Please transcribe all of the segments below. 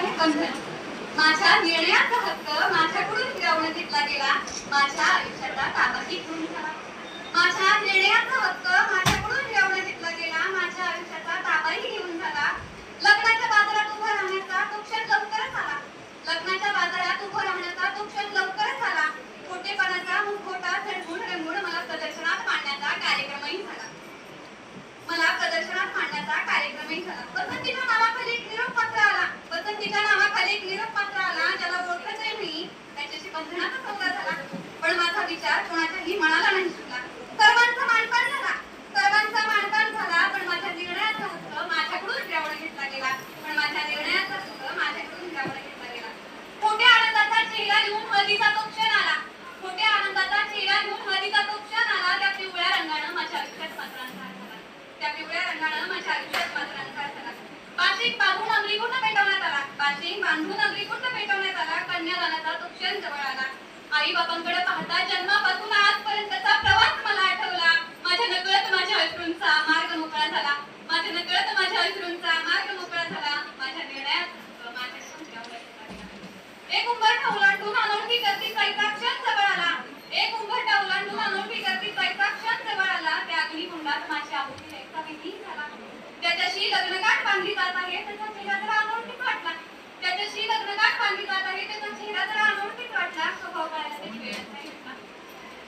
आहे बंधन माझ्या निर्णयाचा हक्क माझ्याकडून हिरावून घेतला गेला. माझ्या आयुष्याचा ताबाही घेऊन झाला माझ्या निर्णयाचा हक्क माझ्याकडून हिरावून घेतला गेला माझ्या आयुष्याचा ताबाही घेऊन झाला लग्नाच्या बाजारात उभं राहण्याचा तो क्षण लवकरच आला लग्नाच्या बाजारात उभं राहण्याचा तो क्षण लवकरच आला खोटेपणाचा मुखवटा चढवून रंगून मला प्रदर्शनात मांडण्याचा कार्यक्रमही झाला मला प्रदर्शनात मांडण्याचा कार्यक्रमही झाला पसंतीच्या नावाखाली एक निरोप पत्र आला पसंतीच्या नावाखाली एक निरोप पत्र आला ज्याला ओळखतही मी त्याच्याशी बंधनाचा झाला पण माझा विचार कोणाच्याही मनाला नाही सुटला. सर्वांचा मानपान झाला. सर्वांचा मानपान झाला पण माझ्या निर्णयाचा हक्क माझ्याकडून हिरावून घेतला गेला. पण माझ्या निर्णयाचा हक्क माझ्याकडून हिरावून घेतला गेला. मोठ्या आनंदाचा चेहरा घेऊन हळदीचा तो क्षण आला. मोठ्या आनंदाचा चेहरा घेऊन हळदीचा तो क्षण आला. त्या पिवळ्या रंगानं माझ्या आयुष्यात मात्र अंधार झाला. त्या पिवळ्या रंगानं माझ्या आयुष्यात मात्र अंधार झाला बाशिंग बांधून अग्निकुंड पेटवण्यात आला? बाशिंग बांधून अग्निकुंड पेटवण्यात आला? कन्यादानाचा तो क्षण जवळ आई बाबांकडे पाहता जन्मापासून आजपर्यंतचा प्रवास मला आठवला. माझ्या नकळत माझ्या अश्रूंचा मार्ग मोकळा झाला. माझ्या नकळत माझ्या अश्रूंचा मार्ग मोकळा झाला. माझ्या निर्णयात माझ्या एक उंबर ठेवला अनोळखी गर्दी जायचा क्षण जवळ आला एक उंबरठा ओलांडून अनोळखी गर्दी जायचा क्षण जवळ आला त्या अग्निकुंडात माझी आहुती द्यायचा विधी झाला त्याच्याशी लग्नगाठ बांधली जात आहे त्याचा चेहरा जरा अनोळखीच वाटला त्याच्याशी लग्नगाठ बांधली जात आहे त्याचा चेहरा जरा अनोळखीच वाटला स्वभाव कळायला त्याची वेळच नाही घेतला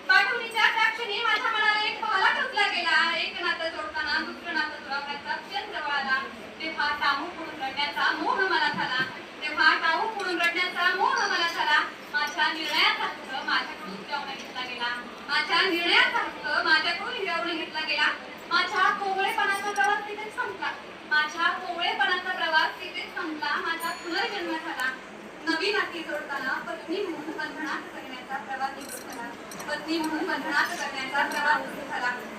पाठवणीच्या त्या क्षणी माझ्या मनाला एक भाला टोचला गेला एक नातं जोडताना दुसरं नातं जोडावण्याचा क्षण जवळ आला तेव्हा टाहू पुढून रडण्याचा मोह मला झाला तेव्हा टाहू पुढून रडण्याचा मोह मला झाला माझ्या निर्णयाचा हक्क माझ्याकडून हिरावून घेतला गेला माझ्या निर्णयाचा हक्क माझ्याकडून हिरावून घेतला गेला माझ्या कोवळेपणाचा प्रवास तिथेच संपला माझ्या कोवळेपणाचा प्रवास तिथेच संपला माझा पुनर्जन्म झाला नवी जोडताना पत्नी म्हणून बंधनात करण्याचा प्रवास झाला पत्नी म्हणून बंधनात करण्याचा प्रवास निघून